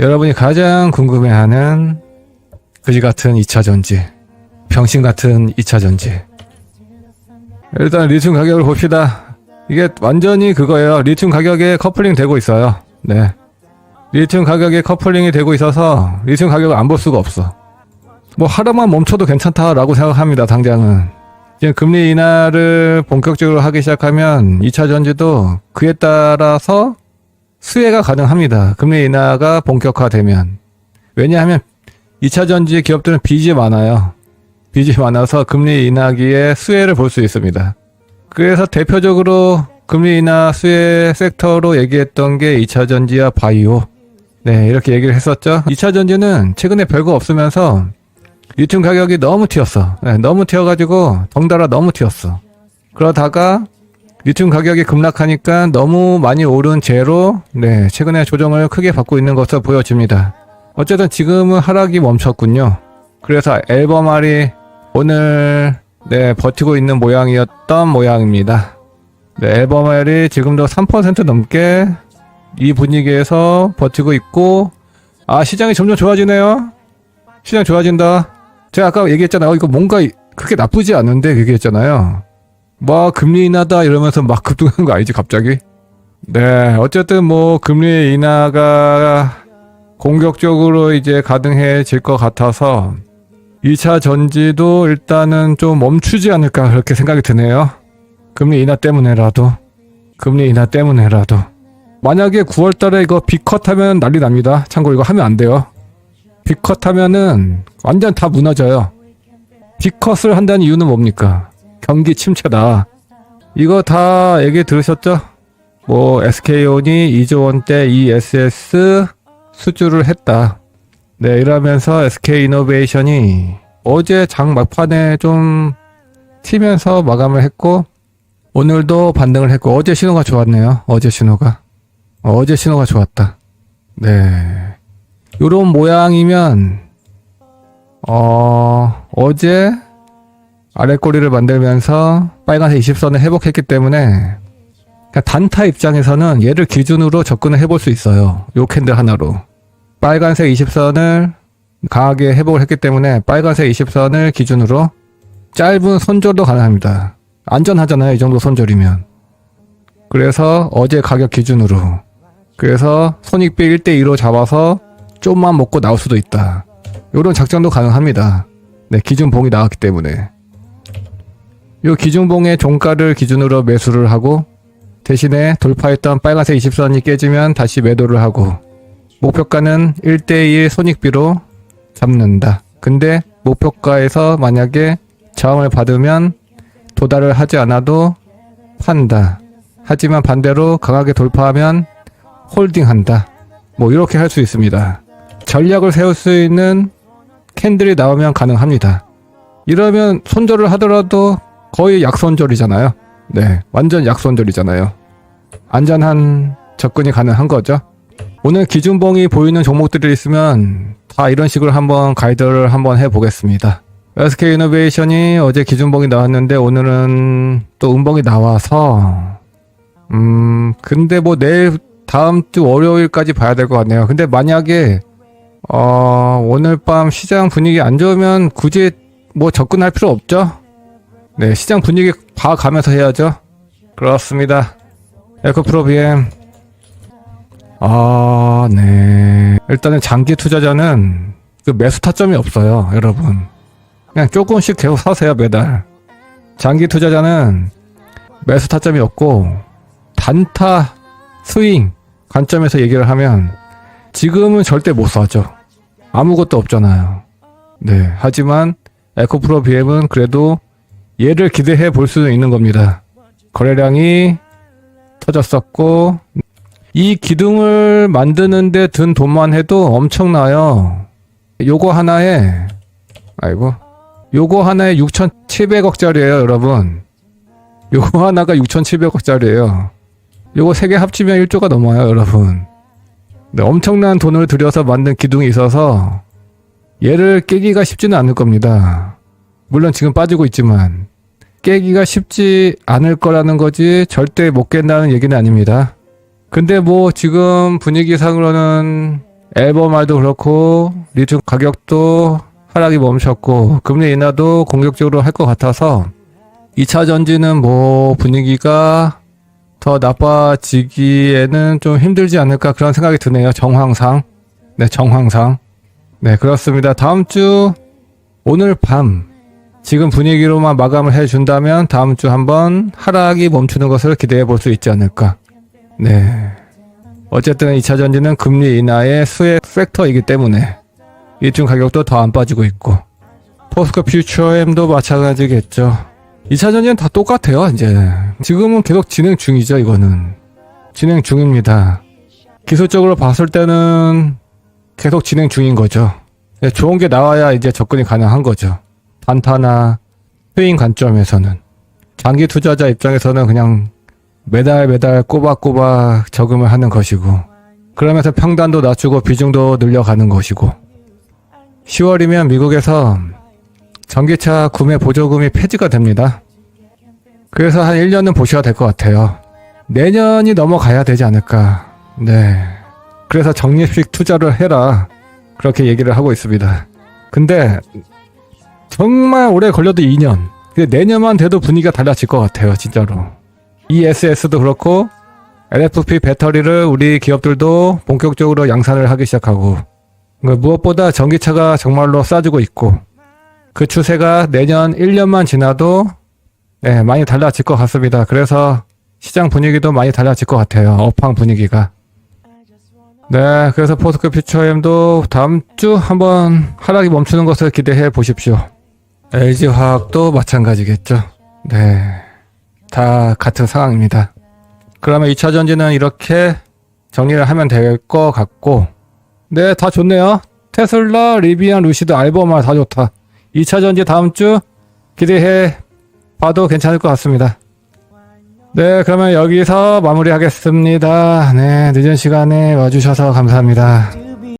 여러분이 가장 궁금해하는 그지 같은 2차 전지, 병신 같은 2차 전지. 일단 리튬 가격을 봅시다. 이게 완전히 그거예요. 리튬 가격에 커플링 되고 있어요. 네. 리튬 가격에 커플링이 되고 있어서 리튬 가격을 안 볼 수가 없어. 뭐 하루만 멈춰도 괜찮다라고 생각합니다. 당장은. 이제 금리 인하를 본격적으로 하기 시작하면 2차 전지도 그에 따라서 수혜가 가능합니다. 금리 인하가 본격화되면. 왜냐하면 2차 전지 기업들은 빚이 많아요. 빚이 많아서 금리 인하기에 수혜를 볼 수 있습니다. 그래서 대표적으로 금리 인하 수혜 섹터로 얘기했던 게 2차 전지와 바이오. 네, 이렇게 얘기를 했었죠. 2차 전지는 최근에 별거 없으면서 리튬 가격이 너무 튀었어. 네, 너무 튀어가지고 덩달아 너무 튀었어. 그러다가 리튬 가격이 급락하니까 너무 많이 오른 채로 네, 최근에 조정을 크게 받고 있는 것으로 보여집니다. 어쨌든 지금은 하락이 멈췄군요. 그래서 앨범알이 오늘 네, 버티고 있는 모양이었던 모양입니다. 네, 앨범알이 지금도 3% 넘게 이 분위기에서 버티고 있고 아 시장이 점점 좋아지네요. 시장 좋아진다. 제가 아까 얘기했잖아요. 어, 이거 뭔가 그렇게 나쁘지 않은데 얘기했잖아요. 뭐 금리 인하다 이러면서 막 급등한 거 아니지 갑자기? 네, 어쨌든 뭐 금리 인하가 공격적으로 이제 가능해질 것 같아서 2차 전지도 일단은 좀 멈추지 않을까 그렇게 생각이 드네요. 금리 인하 때문에라도 금리 인하 때문에라도 만약에 9월 달에 이거 비컷 하면 난리 납니다. 참고로 이거 하면 안 돼요. 비컷 하면은 완전 다 무너져요. 비컷을 한다는 이유는 뭡니까? 경기 침체다. 이거 다 얘기 들으셨죠? 뭐 SK온이 2조 원대 ESS 수주를 했다. 네, 이러면서 SK 이노베이션이 어제 장 막판에 좀 튀면서 마감을 했고 오늘도 반등을 했고 어제 신호가 좋았네요. 어제 신호가. 어, 어제 신호가 좋았다. 네. 요런 모양이면 어 어제 아랫꼬리를 만들면서 빨간색 20선을 회복했기 때문에 그러니까 단타 입장에서는 얘를 기준으로 접근을 해볼 수 있어요. 요 캔들 하나로. 빨간색 20선을 강하게 회복을 했기 때문에 빨간색 20선을 기준으로 짧은 손절도 가능합니다. 안전하잖아요. 이 정도 손절이면. 그래서 어제 가격 기준으로. 그래서 손익비 1대2로 잡아서 좀만 먹고 나올 수도 있다. 요런 작전도 가능합니다. 네, 기준 봉이 나왔기 때문에. 요 기준봉의 종가를 기준으로 매수를 하고 대신에 돌파했던 빨간색 20선이 깨지면 다시 매도를 하고 목표가는 1대1 손익비로 잡는다. 근데 목표가에서 만약에 저항을 받으면 도달을 하지 않아도 판다. 하지만 반대로 강하게 돌파하면 홀딩한다. 뭐 이렇게 할 수 있습니다. 전략을 세울 수 있는 캔들이 나오면 가능합니다. 이러면 손절을 하더라도 거의 약손절이잖아요. 네, 완전 약손절이잖아요. 안전한 접근이 가능한 거죠. 오늘 기준봉이 보이는 종목들이 있으면 다 이런 식으로 한번 가이드를 한번 해보겠습니다. SK 이노베이션이 어제 기준봉이 나왔는데 오늘은 또 음봉이 나와서 음 근데 뭐 내일 다음 주 월요일까지 봐야 될 것 같네요. 근데 만약에 어 오늘 밤 시장 분위기 안 좋으면 굳이 뭐 접근할 필요 없죠. 네 시장 분위기 봐가면서 해야죠. 그렇습니다. 에코프로 BM 아, 네. 일단은 장기 투자자는 그 매수 타점이 없어요, 여러분. 그냥 조금씩 계속 사세요, 매달. 장기 투자자는 매수 타점이 없고, 단타 스윙 관점에서 얘기를 하면, 지금은 절대 못 사죠. 아무것도 없잖아요. 네. 하지만, 에코프로 BM은 그래도 얘를 기대해 볼 수는 있는 겁니다. 거래량이 터졌었고, 이 기둥을 만드는데 든 돈만 해도 엄청나요. 요거 하나에, 아이고, 요거 하나에 6,700억짜리예요, 여러분. 요거 하나가 6,700억짜리예요. 요거 세 개 합치면 1조가 넘어요, 여러분. 네, 엄청난 돈을 들여서 만든 기둥이 있어서 얘를 깨기가 쉽지는 않을 겁니다. 물론 지금 빠지고 있지만 깨기가 쉽지 않을 거라는 거지 절대 못 깬다는 얘기는 아닙니다. 근데 뭐 지금 분위기상으로는 앨범알도 그렇고 리튬 가격도 하락이 멈췄고 금리 인하도 공격적으로 할 것 같아서 2차 전지는 뭐 분위기가 더 나빠지기에는 좀 힘들지 않을까 그런 생각이 드네요. 정황상. 네, 정황상. 네, 그렇습니다. 다음 주 오늘 밤 지금 분위기로만 마감을 해준다면 다음 주 한번 하락이 멈추는 것을 기대해 볼 수 있지 않을까. 네. 어쨌든 2차 전지는 금리 인하의 수혜 팩터이기 때문에 리튬 가격도 더 안 빠지고 있고 포스코 퓨처엠도 마찬가지겠죠. 2차 전지는 다 똑같아요, 이제. 지금은 계속 진행 중이죠, 이거는. 진행 중입니다. 기술적으로 봤을 때는 계속 진행 중인 거죠. 네, 좋은 게 나와야 이제 접근이 가능한 거죠. 단타나 스윙 관점에서는. 장기 투자자 입장에서는 그냥 매달 매달 꼬박꼬박 저금을 하는 것이고, 그러면서 평단도 낮추고 비중도 늘려가는 것이고, 10월이면 미국에서 전기차 구매 보조금이 폐지가 됩니다. 그래서 한 1년은 보셔야 될 것 같아요. 내년이 넘어가야 되지 않을까. 네. 그래서 적립식 투자를 해라. 그렇게 얘기를 하고 있습니다. 근데 정말 오래 걸려도 2년. 근데 내년만 돼도 분위기가 달라질 것 같아요. 진짜로. ESS도 그렇고 LFP 배터리를 우리 기업들도 본격적으로 양산을 하기 시작하고 그러니까 무엇보다 전기차가 정말로 싸지고 있고 그 추세가 내년 1년만 지나도 네, 많이 달라질 것 같습니다. 그래서 시장 분위기도 많이 달라질 것 같아요. 업황 분위기가. 네, 그래서 포스코 퓨처엠도 다음 주 한번 하락이 멈추는 것을 기대해 보십시오. LG화학도 마찬가지겠죠. 네, 다 같은 상황입니다. 그러면 2차 전지는 이렇게 정리를 하면 될 것 같고, 네, 다 좋네요. 테슬라, 리비안, 루시드, 알버마 다 좋다. 2차 전지 다음 주 기대해 봐도 괜찮을 것 같습니다. 네, 그러면 여기서 마무리하겠습니다. 네, 늦은 시간에 와주셔서 감사합니다.